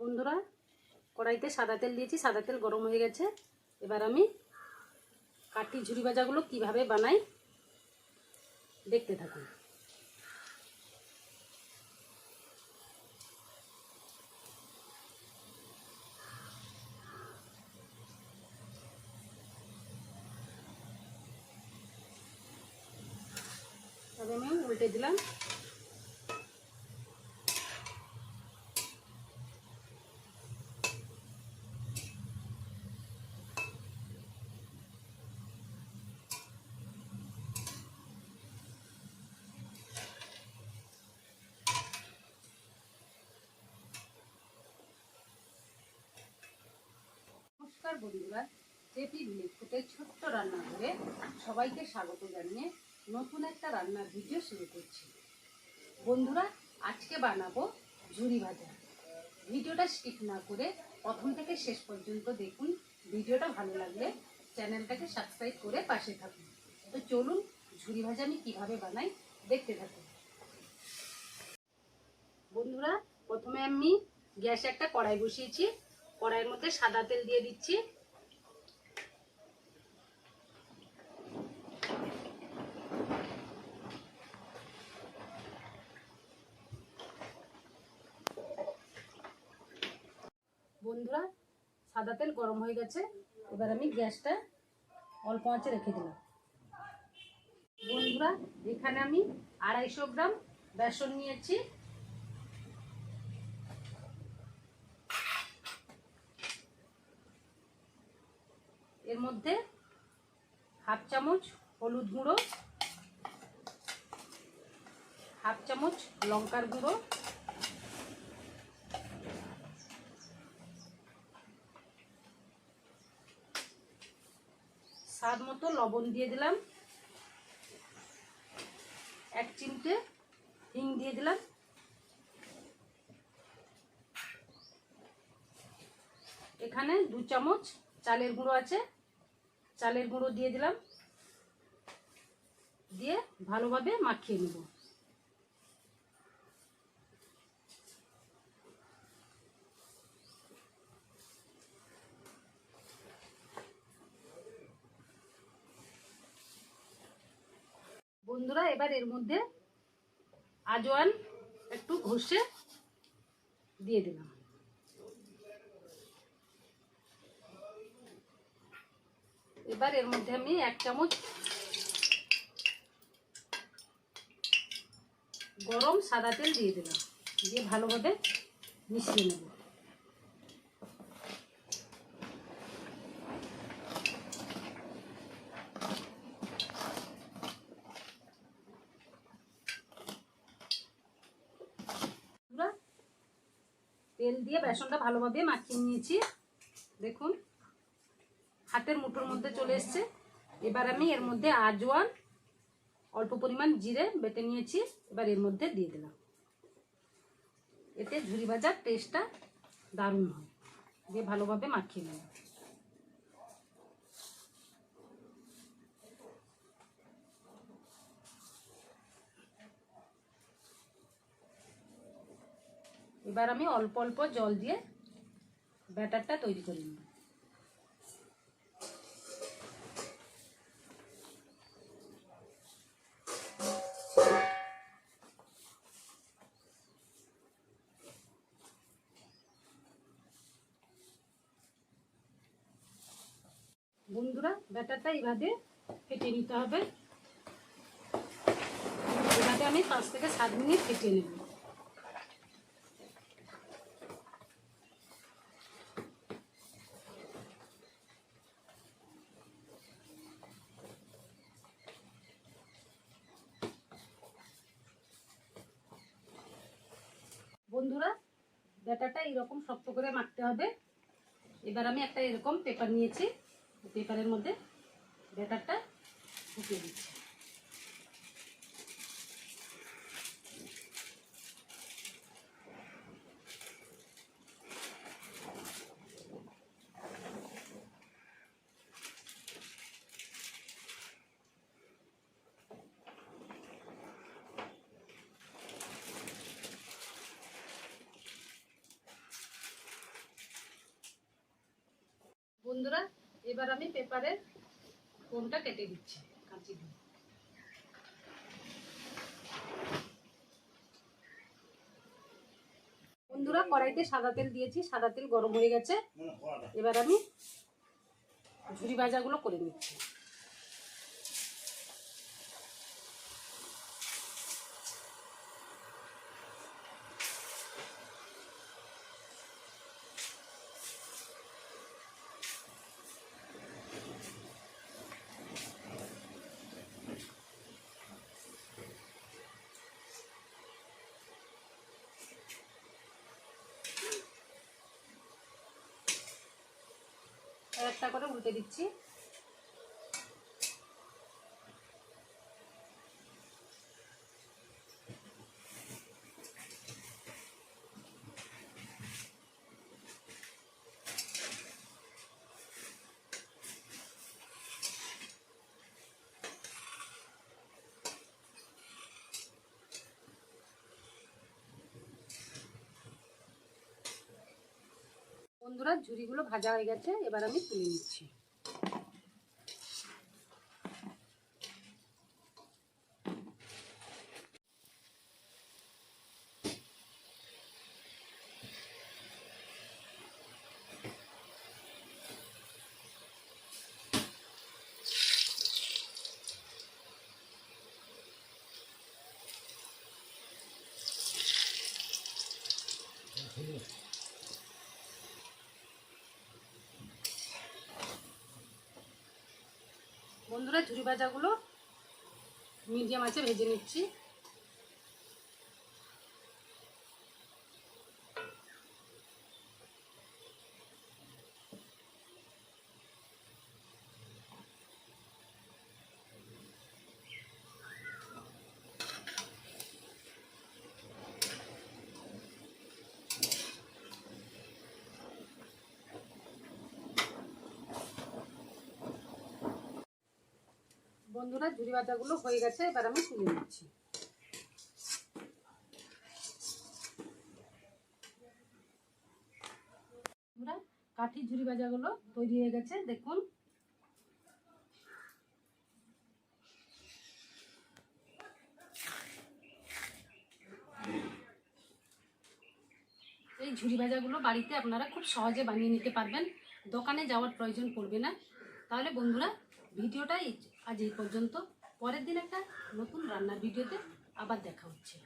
বন্ধুরা, কড়াইতে সাদা তেল দিয়েছি, সাদা তেল গরম হয়ে গেছে। এবার আমি কাঠি ঝুরি ভাজাগুলো কীভাবে বানাই দেখতে থাকুন। তবে আমি উল্টে দিলাম। বন্ধুরা জেপি ভিলেজ ছোট্ট রান্না সবাইকে স্বাগত জানিয়ে নতুন একটা রান্নার ভিডিও শুরু করছি। বন্ধুরা, আজকে বানাবো ঝুরি ভাজা। ভিডিওটা স্কিপ না করে প্রথম থেকে শেষ পর্যন্ত দেখুন। ভিডিওটা ভালো লাগলে চ্যানেলটাকে সাবস্ক্রাইব করে পাশে থাকুন। তো চলুন, ঝুরি ভাজা আমি কীভাবে বানাই দেখতে থাকুন। বন্ধুরা, প্রথমে আমি গ্যাসে একটা কড়াই বসিয়েছি। কড়াইয়ের মধ্যে সাদা তেল দিয়ে দিচ্ছি। বন্ধুরা, সাদা তেল গরম হয়ে গেছে। এবার আমি গ্যাসটা অল্প আঁচে রেখে দিলাম। বন্ধুরা, এখানে আমি আড়াইশো গ্রাম বেসন নিয়েছি। এর মধ্যে হাফ চামচ হলুদ গুঁড়ো, হাফ চামচ লঙ্কার গুঁড়ো, স্বাদ মতো লবণ দিয়ে দিলাম, এক চিমটে হিং দিয়ে দিলাম। এখানে দু চামচ চালের গুঁড়ো আছে। চালের গুঁড়ো দিয়ে দিলাম। দিয়ে ভালোভাবে মাখিয়ে নেব। বন্ধুরা, এবার এর মধ্যে আজওয়ান একটু ঘষে দিয়ে দিলাম। এবার এর মধ্যে আমি এক চামচ গরম সাদা তেল দিয়ে দিলাম। দিয়ে ভালোভাবে মিশিয়ে নেব। তেল দিয়ে বেসনটা ভালোভাবে মাখিয়ে নিয়েছি। দেখুন। হাতের মুঠোর মধ্যে চলে এসছে। এবার আমি এর মধ্যে আজওয়ান, অল্প পরিমাণ জিরে বেটে নিয়েছি, এবার এর মধ্যে দিয়ে দিলাম। এতে ঝুরি ভাজার টেস্টটা দারুণ হয়। দিয়ে ভালোভাবে মাখিয়ে নেব এবার আমি অল্প অল্প জল দিয়ে ব্যাটারটা তৈরি করে নেব বন্ধুরা, ব্যাটারটা এইভাবে ফেটে নিতে হবে। এভাবে আমি পাঁচ থেকে সাত মিনিট ফেটে নেব। বন্ধুরা, ব্যাটারটা এরকম শক্ত করে মাখতে হবে। এবার আমি একটা এরকম পেপার নিয়েছি। পেপারের মধ্যে ব্যাটারটা ঢুকিয়ে দিচ্ছি। বন্ধুরা এবার আমি পেপারের কোনটা কেটে দিচ্ছি? কাঁচি দিয়ে। বন্ধুরা কড়াইতে সাদা তেল দিয়েছি সাদা তেল গরম হয়ে গেছে। এবার আমি ঝুড়ি ভাজাগুলো করে নিচ্ছি। একটা করে উল্টে দিচ্ছি। বন্ধুরা ঝুড়িগুলো ভাজা হয়ে গেছে এবার আমি তুলে নিচ্ছি। বন্ধুরা ঝুড়ি ভাজাগুলো মিডিয়াম আছে ভেজে নিচ্ছি। বন্ধুরা ঝুড়ি ভাজাগুলো হয়ে গেছে, এবার আমি তুলে নিচ্ছি। কাঠি ঝুড়ি ভাজাগুলো তৈরি হয়ে গেছে, দেখুন। এই ঝুড়ি ভাজাগুলো বাড়িতে আপনারা খুব সহজে বানিয়ে নিতে পারবেন। দোকানে যাওয়ার প্রয়োজন পড়বে না। তাহলে বন্ধুরা, ভিডিওটা এই- আজ এই পর্যন্ত। পরের দিন একটা নতুন রান্নার ভিডিওতে আবার দেখা হচ্ছে।